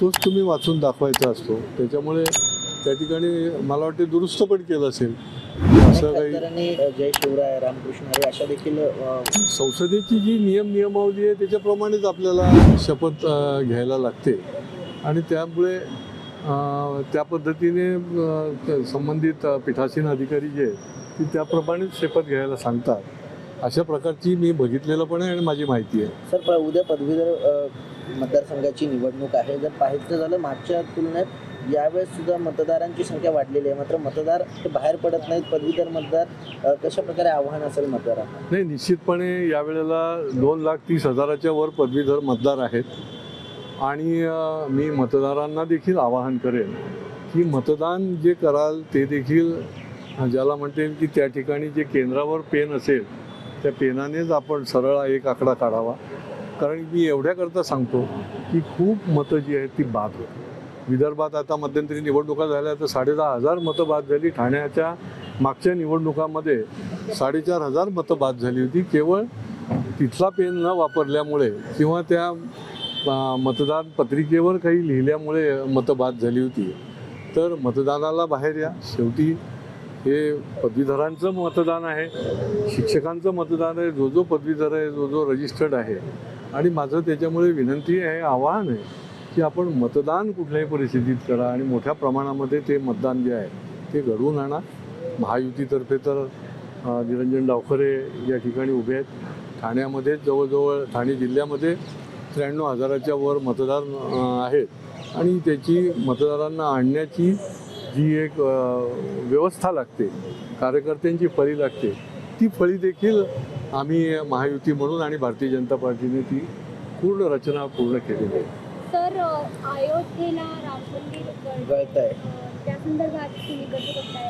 तोच तुम्ही वाचून दाखवायचा असतो. त्याच्यामुळे त्या ठिकाणी मला वाटते दुरुस्त पण केलं असेल. असं काही जय शिवराय रामकृष्ण हरी अशा देखील संसदेची जी नियम नियमावली आहे त्याच्याप्रमाणेच आपल्याला शपथ घ्यायला लागते. आणि त्यामुळे त्या पद्धतीने संबंधित पीठासीन अधिकारी जे आहेत ते त्याप्रमाणेच शपथ घ्यायला सांगतात. अशा प्रकारची मी बघितलेलं पण आहे आणि माझी माहिती आहे. सर उद्या पदवीधर मतदारसंघाची निवडणूक आहे जर पाहायचं झालं मागच्या तुलनेत यावेळेस सुद्धा मतदारांची संख्या वाढलेली आहे. मात्र मतदार हे बाहेर पडत नाहीत. पदवीधर मतदार कशा प्रकारे आव्हान असेल मतदारांना? नाही निश्चितपणे यावेळेला दोन लाख तीस हजाराच्या वर पदवीधर मतदार आहेत आणि मी मतदारांना देखील आवाहन करेन की मतदान जे कराल ते देखील ज्याला म्हणता की त्या ठिकाणी जे केंद्रावर पेन असेल त्या पेनानेच आपण सरळ एक आकडा काढावा. कारण मी एवढ्याकरता सांगतो की खूप मतं जी आहेत ती बाद होती विदर्भात आता मध्यंतरी निवडणुका झाल्या तर साडेदहा हजार मतं बाद झाली. ठाण्याच्या मागच्या निवडणुकामध्ये साडेचार हजार मतं बाद झाली होती. केवळ तिथला पेन न वापरल्यामुळे किंवा त्या मतदान पत्रिकेवर काही लिहिल्यामुळे मतं बाद झाली होती. तर मतदानाला बाहेर या. शेवटी हे पदवीधरांचं मतदान आहे शिक्षकांचं मतदान आहे जो जो पदवीधर आहे जो जो रजिस्टर्ड आहे. आणि माझं त्याच्यामुळे विनंती आहे आवाहन आहे की आपण मतदान कुठल्याही परिस्थितीत करा आणि मोठ्या प्रमाणामध्ये ते मतदान जे आहे ते घडवून आणा. महायुतीतर्फे तर निरंजन डावखरे या ठिकाणी उभे आहेत. ठाण्यामध्ये जवळजवळ ठाणे जिल्ह्यामध्ये त्र्याण्णव हजाराच्या वर मतदार आहेत. आणि त्याची मतदारांना आणण्याची जी एक व्यवस्था लागते कार्यकर्त्यांची फळी लागते ती फळी देखील आम्ही महायुती म्हणून आणि भारतीय जनता पार्टीने ती पूर्ण रचना पूर्ण केलेली आहे. तर अ, अयोध्येला राम मंदिर आहे त्या संदर्भात तुम्ही कसं बघता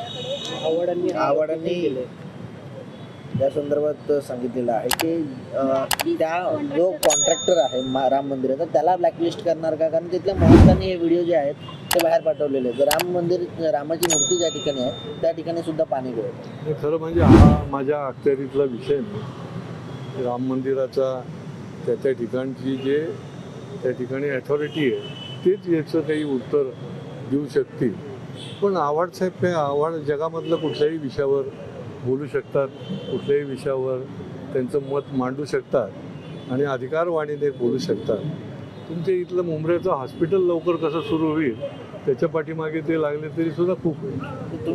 त्या संदर्भात सांगितलेलं आहे की त्या जो कॉन्ट्रॅक्टर आहे राम मंदिराचा त्याला ब्लॅकलिस्ट करणार का? कारण तिथल्या महंतांनी हे व्हिडिओ जे आहेत ते बाहेर पाठवलेले आहेत. राम मंदिर रामाची मूर्ती ज्या ठिकाणी आहे त्या ठिकाणी सुद्धा पाणी गळत खरं म्हणजे हा माझ्या अखत्यारीतला विषय नाही. राम मंदिराचा त्या त्या ठिकाणची जे त्या ठिकाणी अथॉरिटी आहे तेच याचं काही उत्तर देऊ शकतील. पण आव्हाड साहेब काय आव्हाड जगामधलं कुठल्याही विषयावर बोलू शकतात कुठल्याही विषयावर त्यांचं मत मांडू शकतात आणि अधिकारवाणीने बोलू शकतात. तुमच्या इथलं मुंबईचं हॉस्पिटल लवकर कसं सुरू होईल त्याच्या पाठीमागे ते लागले तरी सुद्धा खूप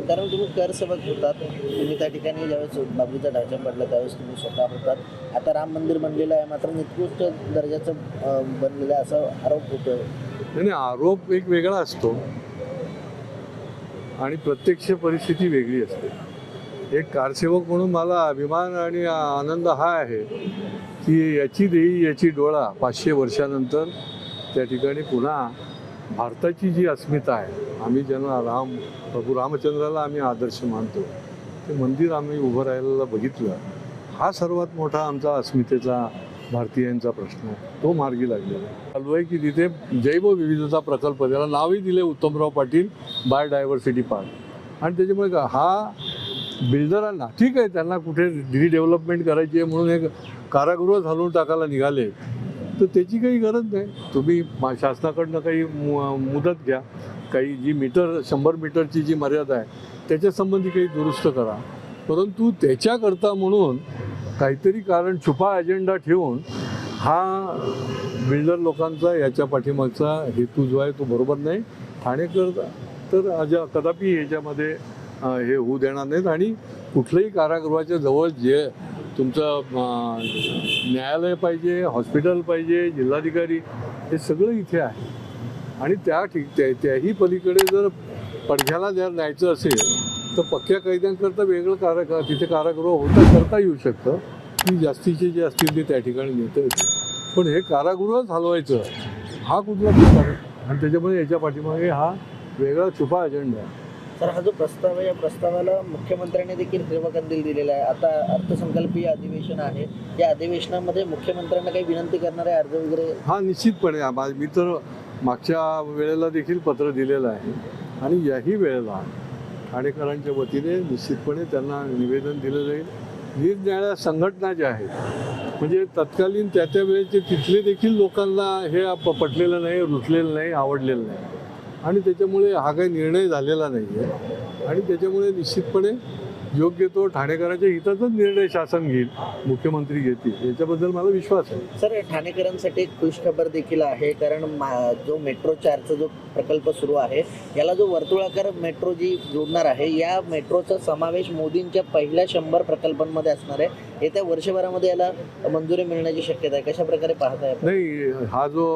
कारण तुम्ही करसेवक होतात. तुम्ही त्या ठिकाणी ज्यावेळेस बाबूचा ढाचा पडला त्यावेळेस तुम्ही स्वतः होतात. आता राम मंदिर बनलेलं आहे मात्र निकृष्ट दर्जाचं अं, बनलेलं आहे असं आरोप होतोय. नाही नाही, आरोप एक वेगळा असतो. आणि प्रत्यक्ष परिस्थिती वेगळी असते. एक कारसेवक म्हणून मला अभिमान आणि आनंद हा आहे की याची देही याची डोळा पाचशे वर्षानंतर त्या ठिकाणी पुन्हा भारताची जी अस्मिता आहे आम्ही ज्यांना राम प्रभू रामचंद्राला आम्ही आदर्श मानतो ते मंदिर आम्ही उभं राहिलेलं बघितलं हा सर्वात मोठा आमचा अस्मितेचा भारतीयांचा प्रश्न तो मार्गी लागलेला चालू आहे की तिथे जैवविविधता प्रकल्प त्याला नावही दिले Uttamrao Patil biodiversity park. आणि त्याच्यामुळे का हा बिल्डरांना ठीक आहे त्यांना कुठे रिडेव्हलपमेंट करायची आहे म्हणून एक कारागृह घालून टाकायला निघाले. तर त्याची काही गरज नाही. तुम्ही मा- शासनाकडनं काही मु- मुदत घ्या. काही जी मीटर शंभर मीटरची जी मर्यादा आहे त्याच्यासंबंधी काही दुरुस्त करा. परंतु त्याच्याकरता म्हणून काहीतरी कारण छुपा अजेंडा ठेवून हा बिल्डर लोकांचा याच्या पाठीमागचा हेतू जो आहे तो बरोबर नाही. ठाणेकर तर अजा कदापि याच्यामध्ये हे होऊ देणार नाहीत. आणि कुठल्याही कारागृहाच्या जवळ जे तुमचं न्यायालय पाहिजे हॉस्पिटल पाहिजे जिल्हाधिकारी हे सगळं इथे आहे. आणि त्या ठिक त्या त्याही पलीकडे जर पडघ्याला जर न्यायचं असेल तर पक्क्या कैद्यांकरता वेगळं कारा तिथे कारागृह होता करता येऊ शकतं. की जास्तीचे जे असतील ते त्या ठिकाणी नेता येतील पण हे कारागृहच हलवायचं हा कुठला प्रकार आणि त्याच्यामुळे याच्या पाठीमागे हा वेगळा छुपा अजेंडा आहे. तर हा जो प्रस्ताव आहे या प्रस्तावाला मुख्यमंत्र्यांनी देखील हिरवंकंदील दिलेला आहे. आता अर्थसंकल्पीय अधिवेशन आहे. या अधिवेशनामध्ये मुख्यमंत्र्यांना काही विनंती करणारे अर्ज वगैरे हा निश्चितपणे. मी तर मागच्या वेळेला देखील पत्र दिलेलं आहे. आणि याही वेळेला ठाणेकरांच्या वतीने निश्चितपणे त्यांना निवेदन दिलं जाईल. निरनिराळ्या संघटना ज्या आहेत म्हणजे तत्कालीन त्या त्या वेळेचे तिथले देखील लोकांना हे प- पटलेलं नाही रुचलेलं नाही आवडलेलं नाही. आणि त्याच्यामुळे हा काही निर्णय झालेला नाही आहे आणि त्याच्यामुळे निश्चितपणे योग्य तो ठाणेकरांच्या हिताचाच निर्णय शासन घेईल मुख्यमंत्री घेतील याच्याबद्दल मला विश्वास आहे. सर ठाणेकरांसाठी एक खुश खबर देखील आहे कारण जो मेट्रो चारचा जो प्रकल्प सुरू आहे याला जो वर्तुळाकार मेट्रो जी जोडणार आहे या मेट्रोचा समावेश मोदींच्या पहिल्या शंभर प्रकल्पांमध्ये असणार आहे. येत्या वर्षभरामध्ये याला मंजुरी मिळण्याची शक्यता आहे. कशा प्रकारे पाहताय? नाही हा जो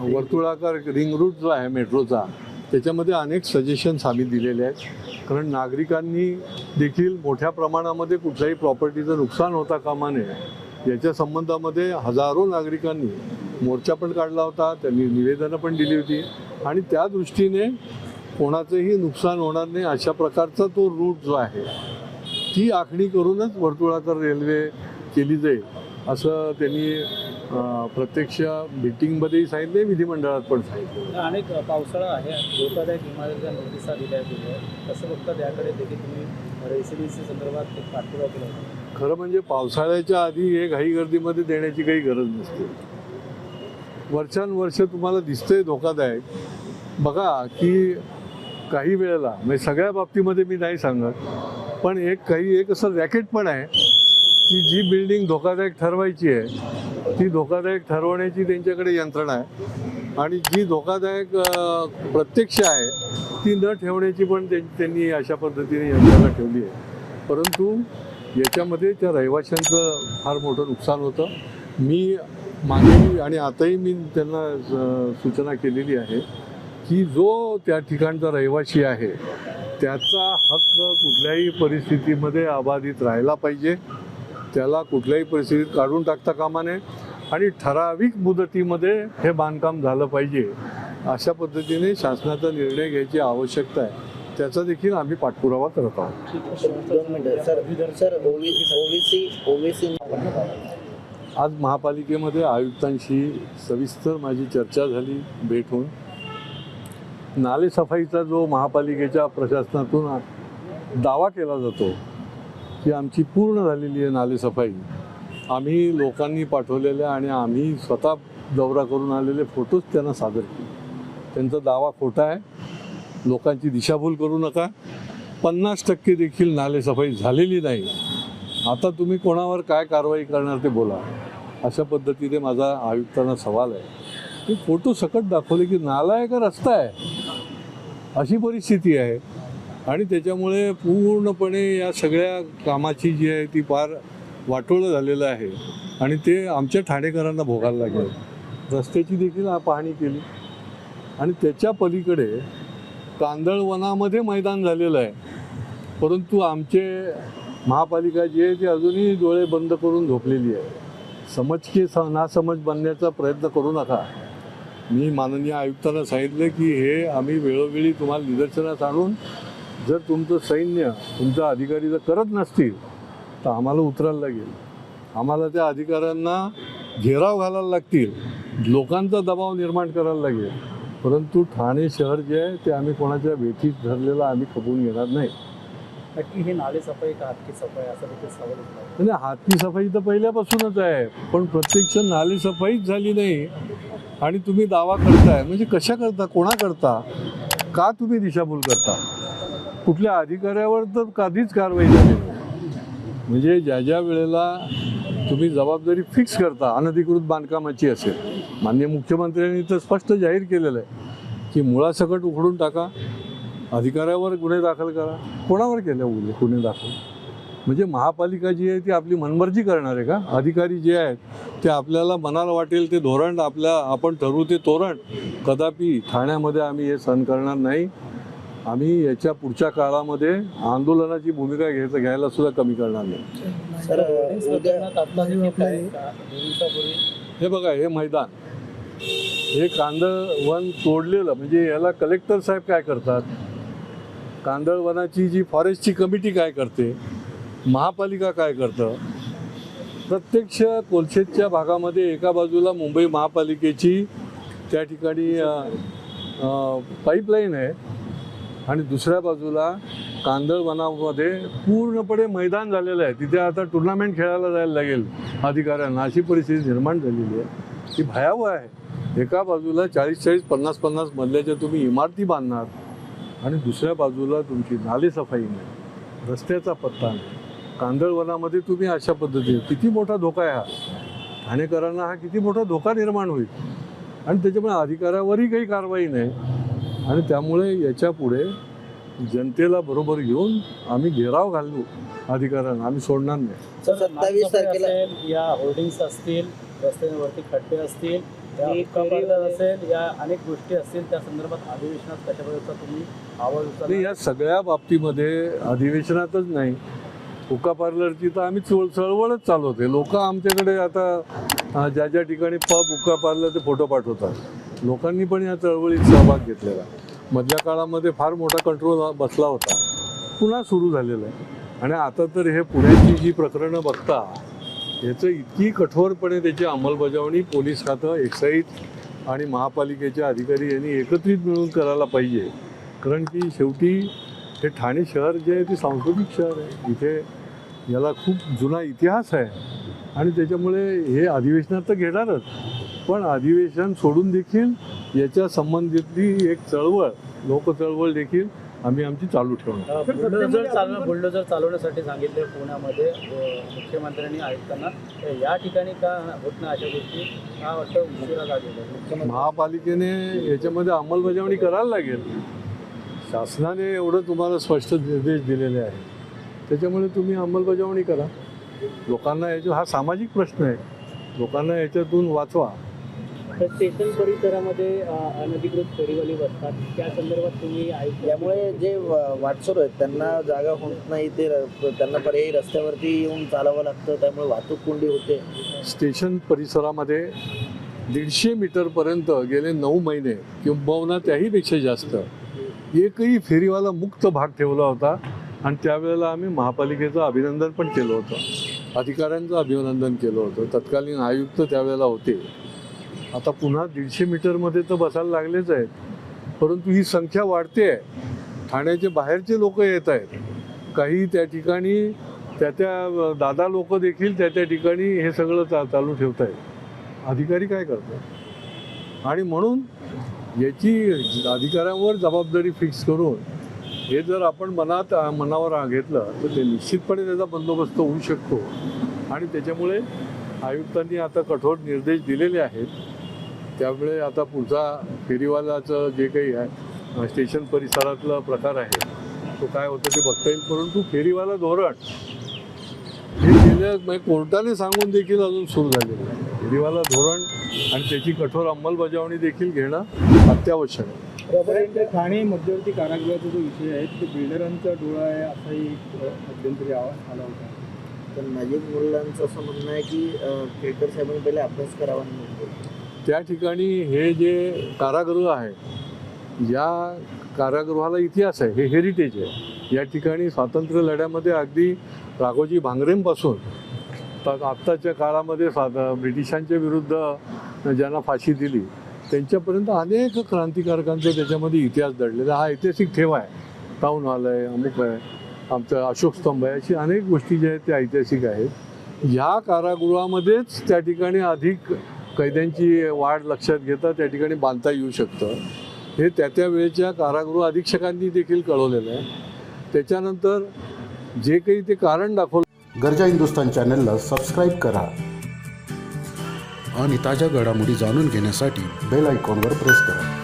वर्तुळाकार रिंग रूट जो आहे मेट्रोचा त्याच्यामध्ये अनेक सजेशन्स आम्ही दिलेले आहेत. कारण नागरिकांनी देखील मोठ्या प्रमाणामध्ये कुठल्याही प्रॉपर्टीचं नुकसान होता कामा नये याच्या संबंधामध्ये हजारो नागरिकांनी मोर्चा पण काढला होता त्यांनी निवेदनं पण दिली होती. आणि त्या दृष्टीने कोणाचंही नुकसान होणार नाही अशा प्रकारचा तो रूट जो आहे ती आखणी करूनच वर्तुळाकार रेल्वे केली जाईल असं त्यांनी प्रत्यक्ष मिटिंगमध्येही सांगितले विधिमंडळात पण सांगितलं अनेक पावसाळा आहे धोकादायक इमारतीच्या नोटिसा दिल्या गेल्या कसं बघतात याकडे देखील तुम्ही रेसिडेन्सी संदर्भात एक पाठपुरावा केला खरं म्हणजे पावसाळ्याच्या आधी हे घाई गर्दीमध्ये देण्याची काही गरज नसते. वर्षानुवर्ष तुम्हाला दिसतंय धोकादायक. बघा की काही वेळेला म्हणजे सगळ्या बाबतीमध्ये मी नाही सांगत पण एक काही एक असं रॅकेट पण आहे की जी बिल्डिंग धोकादायक ठरवायची आहे ती धोकादायक ठरवण्याची त्यांच्याकडे यंत्रणा आहे. आणि जी धोकादायक प्रत्यक्ष आहे ती न ठेवण्याची पण त्यां- त्यांनी अशा पद्धतीने यंत्रणा ठेवली आहे. परंतु याच्यामध्ये त्या रहिवाशांचं फार मोठं नुकसान होतं. मी मागे आणि आताही मी त्यांना सूचना केलेली आहे की जो त्या ठिकाणचा रहिवासी आहे त्याचा हक्क कुठल्याही परिस्थितीमध्ये अबाधित राहिला पाहिजे. त्याला कुठल्याही परिस्थितीत काढून टाकता कामा नये. आणि ठराविक मुदतीमध्ये हे बांधकाम झालं पाहिजे अशा पद्धतीने शासनाचा निर्णय घ्यायची आवश्यकता आहे. त्याचा देखील आम्ही पाठपुरावा करत आहोत. आज महापालिकेमध्ये आयुक्तांशी सविस्तर माझी चर्चा झाली भेट होऊन. नालेसफाईचा जो महापालिकेच्या प्रशासनातून दावा केला जातो की आमची पूर्ण झालेली आहे नालेसफाई आम्ही लोकांनी पाठवलेल्या आणि आम्ही स्वतः दौरा करून आलेले फोटोज त्यांना सादर केले. त्यांचा दावा खोटा आहे. लोकांची दिशाभूल करू नका. पन्नास टक्के देखील नालेसफाई झालेली नाही. आता तुम्ही कोणावर काय कारवाई करणार ते बोला. अशा पद्धतीने माझा आयुक्तांना सवाल आहे. की फोटो सकट दाखवले की नाला आहे का रस्ता आहे? अशी परिस्थिती आहे. आणि त्याच्यामुळे पूर्णपणे या सगळ्या कामाची जी आहे ती फार वाटोळं झालेलं आहे. आणि ते आमच्या ठाणेकरांना भोगायला लागेल. रस्त्याची देखील पाहणी केली. आणि त्याच्या पलीकडे कांदळवनामध्ये मैदान झालेलं आहे. परंतु आमचे महापालिका जी आहे ती अजूनही डोळे बंद करून झोपलेली आहे. समजके स नासमज बनण्याचा प्रयत्न करू नका. मी माननीय आयुक्तांना सांगितलं की हे आम्ही वेळोवेळी तुम्हाला निदर्शनास आणून जर तुमचं सैन्य तुमचा अधिकारी जर करत नसतील तर आम्हाला उतरायला लागेल. आम्हाला त्या अधिकाऱ्यांना घेराव घालायला लागतील. लोकांचा दबाव निर्माण करायला लागेल. परंतु ठाणे शहर जे आहे ते आम्ही कोणाच्या भेटीत धरलेलं आम्ही खपवून घेणार नाही. नक्की हे नाले सफाई का हातकी सफाई असा देखील सवाल उठला. म्हणजे हातची सफाई तर पहिल्यापासूनच आहे. पण प्रत्यक्ष नाली सफाईच झाली नाही. आणि तुम्ही दावा करताय. म्हणजे कशा करता? कोणा करता? का तुम्ही दिशाभूल करता? कुठल्या अधिकाऱ्यावर तर कधीच कारवाई झाली नाही. म्हणजे ज्या ज्या वेळेला तुम्ही जबाबदारी फिक्स करता अनधिकृत बांधकामाची असेल. माननीय मुख्यमंत्र्यांनी तर स्पष्ट जाहीर केलेलं आहे की मुळासकट उघडून टाका अधिकाऱ्यावर गुन्हे दाखल करा. कोणावर केले गुन्हे गुन्हे दाखल? म्हणजे महापालिका जी आहे ती आपली मनमर्जी करणार आहे का? अधिकारी जे आहेत ते आपल्याला मनाला वाटेल ते धोरण आपल्या आपण ठरवू ते तोरण. कदापि ठाण्यामध्ये आम्ही हे सहन करणार नाही. आम्ही याच्या पुढच्या काळामध्ये आंदोलनाची भूमिका घ्यायचं घ्यायला सुद्धा कमी करणार नाही. हे बघा हे मैदान. हे कांदळवन तोडलेलं म्हणजे याला कलेक्टर साहेब काय करतात? कांदळवनाची जी फॉरेस्टची कमिटी काय करते? महापालिका काय करतं? प्रत्यक्ष कोलशेतच्या भागामध्ये एका बाजूला मुंबई महापालिकेची त्या ठिकाणी पाईपलाईन आहे. आणि दुसऱ्या बाजूला कांदळवनामध्ये पूर्णपणे मैदान झालेलं आहे. तिथे आता टुर्नामेंट खेळायला जायला लागेल अधिकाऱ्यांना. अशी परिस्थिती निर्माण झालेली आहे. ती भयावह आहे. एका बाजूला चाळीस चाळीस पन्नास पन्नास मधल्याच्या तुम्ही इमारती बांधणार आणि दुसऱ्या बाजूला तुमची नालेसफाई नाही. रस्त्याचा पत्ता नाही. कांदळवनामध्ये तुम्ही अशा पद्धतीने किती मोठा धोका आहे हा? ठाणेकरांना हा किती मोठा धोका निर्माण होईल? आणि त्याच्यामुळे अधिकाऱ्यावरही काही कारवाई नाही. आणि त्यामुळे याच्यापुढे जनतेला बरोबर घेऊन आम्ही घेराव घालू अधिकाऱ्यांना. आम्ही सोडणार नाही. सर, 27 नागसफाई तारखेला- या होर्डिंग्स असतील रस्त्यांवरती खड्डे असतील असेल या अनेक गोष्टी असतील त्या संदर्भात अधिवेशनात कशा तुम्ही आवाज या सगळ्या बाबतीमध्ये अधिवेशनातच नाही. हुक्का पार्लरची तर आम्ही चळ चळवळच चालवते लोक आमच्याकडे आता ज्या ज्या ठिकाणी पब हुक्का पार्लरचे फोटो पाठवतात. लोकांनी पण या चळवळीत सहभाग घेतलेला. मधल्या काळामध्ये फार मोठा कंट्रोल बसला होता. पुन्हा सुरू झालेला आहे. आणि आता तर हे पुण्याची जी प्रकरणं बघता याचं इतकी कठोरपणे त्याची अंमलबजावणी पोलीस खातं एक्साईज आणि महापालिकेचे अधिकारी यांनी एकत्रित मिळून करायला पाहिजे. कारण की शेवटी हे ठाणे शहर जे आहे ते सांस्कृतिक शहर आहे. इथे याला खूप जुना इतिहास आहे. आणि त्याच्यामुळे हे अधिवेशनात तर घेणारच. पण अधिवेशन सोडून देखील याच्या संबंधितली एक चळवळ लोक चळवळ देखील आम्ही आमची चालू ठेवणार. बुलडोजर चालवणं बुलडोजर चालवण्यासाठी सांगितले पुण्यामध्ये मुख्यमंत्र्यांनी आयुक्तांना. तर या ठिकाणी का होत नाही अशा गोष्टी? का वाटतं उशिरा? मुख्यमंत्री महापालिकेने याच्यामध्ये अंमलबजावणी करायला लागेल. शासनाने एवढं तुम्हाला स्पष्ट निर्देश दिलेले आहेत. त्याच्यामुळे तुम्ही अंमलबजावणी करा. लोकांना याच्या हा सामाजिक प्रश्न आहे. लोकांना याच्यातून वाचवा. तर स्टेशन परिसरामध्ये अनधिकृत फेरीवाली बसतात. त्या संदर्भात तुम्ही त्यामुळे जे वा- वाटसरू आहेत त्यांना जागा होत नाही ते र- त्यांना पर्यायी रस्त्यावरती येऊन चालावं लागतं त्यामुळे वाहतूक कोंडी होते. स्टेशन परिसरामध्ये दीडशे मीटरपर्यंत गेले नऊ महिने किंबहुना त्याहीपेक्षा जास्त. एकही फेरीवाला मुक्त भाग ठेवला होता आणि त्यावेळेला आम्ही महापालिकेचं अभिनंदन पण केलं होतं. अधिकाऱ्यांचं अभिनंदन केलं होतं. तत्कालीन आयुक्त त्यावेळेला होते. आता पुन्हा दीडशे मीटरमध्ये तर बसायला लागलेच आहेत. परंतु ही संख्या वाढते आहे. ठाण्याचे बाहेरचे लोक येत आहेत. काही त्या ठिकाणी त्या त्या दादा लोक देखील त्या त्या ठिकाणी हे सगळं चा चालू ठेवत आहेत. अधिकारी काय करतात? आणि म्हणून याची अधिकाऱ्यांवर जबाबदारी फिक्स करून हे जर आपण मनात मनावर घेतलं तर ते निश्चितपणे त्याचा बंदोबस्त होऊ शकतो. आणि त्याच्यामुळे आयुक्तांनी आता कठोर निर्देश दिलेले आहेत. त्यामुळे आता पुढचा फेरीवाल्याचं जे काही आहे स्टेशन परिसरातला प्रकार आहे तो काय होतं ते बघता येईल. परंतु फेरीवाला धोरण हे गेल्या म्हणजे कोर्टाने सांगून देखील अजून सुरू झालेलं आहे. फेरीवाला धोरण आणि त्याची कठोर अंमलबजावणी देखील घेणं अत्यावश्यक आहे. ठाणे मध्यवर्ती कारागृहाचा जो विषय आहे तो बिल्डरांचा डोळा आहे असाही एक मध्यंतरी आवाज आला होता. तर नजीब मुलांचं असं म्हणणं आहे की केळकर साहेबांनी पहिले अभ्यास करावा. त्या ठिकाणी हे जे कारागृह आहे या कारागृहाला इतिहास आहे हे हेरिटेज आहे. या ठिकाणी स्वातंत्र्य लढ्यामध्ये अगदी राघोजी भांगरेंपासून तर आत्ताच्या काळामध्ये स्वा ब्रिटिशांच्या विरुद्ध ज्यांना फाशी दिली त्यांच्यापर्यंत अनेक क्रांतिकारकांचा त्याच्यामध्ये इतिहास दडलेला. हा ऐतिहासिक ठेवा आहे. टाऊन हॉल आहे अमुक आहे आमचं अशोक स्तंभ आहे अशी अनेक गोष्टी ज्या आहेत त्या ऐतिहासिक आहेत. ह्या कारागृहामध्येच त्या ठिकाणी अधिक कैद्यांची वाढ लक्षात घेता त्या ठिकाणी बांधता येऊ शकतं. हे त्या त्या वेळेच्या कारागृह अधीक्षकांनी देखील कळवलेलं आहे. त्याच्यानंतर जे काही ते कारण दाखवलं गरजा हिंदुस्तान चॅनलला सबस्क्राईब करा आणि ताज्या घडामोडी जाणून घेण्यासाठी बेल आयकॉनवर प्रेस करा.